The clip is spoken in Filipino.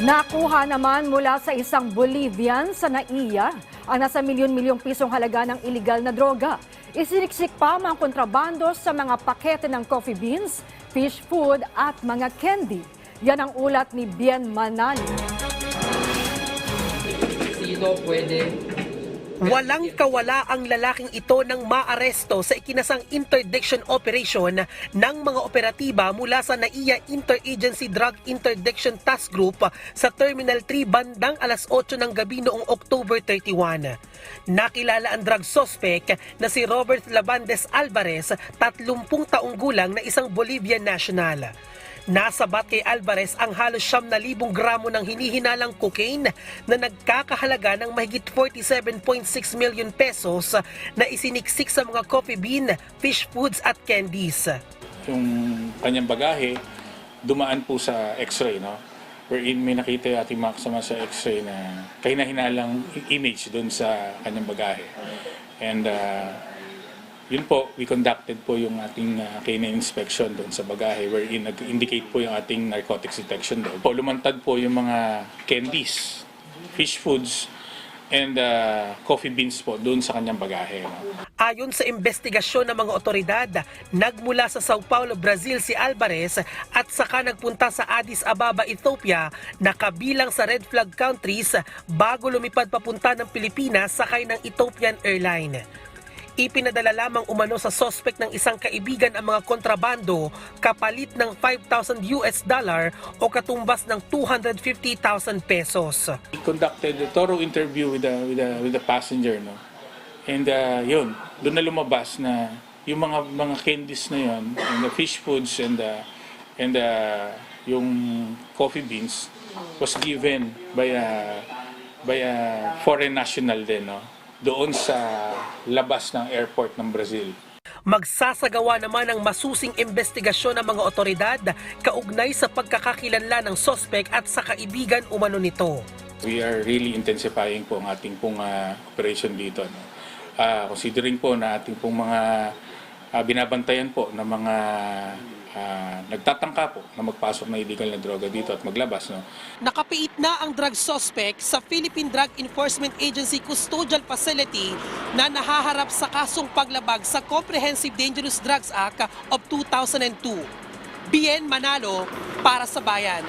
Nakuha naman mula sa isang Bolivian sa NAIA ang nasa milyon-milyong pisong halaga ng iligal na droga. Isiniksik pa ang kontrabando sa mga pakete ng coffee beans, fish food at mga candy. Yan ang ulat ni Bien Manali. Sino pwede Walang kawala ang lalaking ito ng maaresto sa ikinasang interdiction operation ng mga operatiba mula sa NAIA Interagency Drug Interdiction Task Group sa Terminal 3 bandang alas 8 ng gabi noong October 31. Nakilala ang drug suspect na si Robert Labandes Alvarez, 30 taong gulang na isang Bolivian national. Nasabat kay Alvarez ang halos siyam na libong gramo ng hinihinalang cocaine na nagkakahalaga ng mahigit 47.6 million pesos na isiniksik sa mga coffee bean, fish foods at candies. yung kanyang bagahe dumaan po sa x-ray, no? Wherein may nakita yung ating mga sa x-ray na kahina-hinalang image doon sa kanyang bagahe. And uh, yun po, we conducted po yung ating uh, canine inspection doon sa bagahe wherein nag-indicate po yung ating narcotics detection doon. Po, lumantad po yung mga candies, fish foods, and uh, coffee beans po doon sa kanyang bagahe. No? Ayon sa investigasyon ng mga otoridad, nagmula sa Sao Paulo, Brazil si Alvarez at saka nagpunta sa Addis Ababa, Ethiopia na kabilang sa red flag countries bago lumipad papunta ng Pilipinas sakay ng Ethiopian Airline. Ipinadala lamang umano sa suspect ng isang kaibigan ang mga kontrabando kapalit ng 5,000 US dollar o katumbas ng 250,000 pesos. We conducted a thorough interview with the with the with the passenger no. And uh, yun, doon na lumabas na yung mga mga candies na yun, and the fish foods and the and the yung coffee beans was given by a by a foreign national din no doon sa labas ng airport ng Brazil. Magsasagawa naman ng masusing investigasyon ng mga otoridad kaugnay sa pagkakakilanlan ng sospek at sa kaibigan umano nito. We are really intensifying po ang ating pong ah, operation dito. No? Ah, considering po na ating pong mga ah, binabantayan po ng mga ah, nagtatangka po na magpasok na illegal na droga dito at maglabas. No? Nakapiit na ang drug suspect sa Philippine Drug Enforcement Agency Custodial Facility na nahaharap sa kasong paglabag sa Comprehensive Dangerous Drugs Act of 2002. Bien Manalo para sa bayan.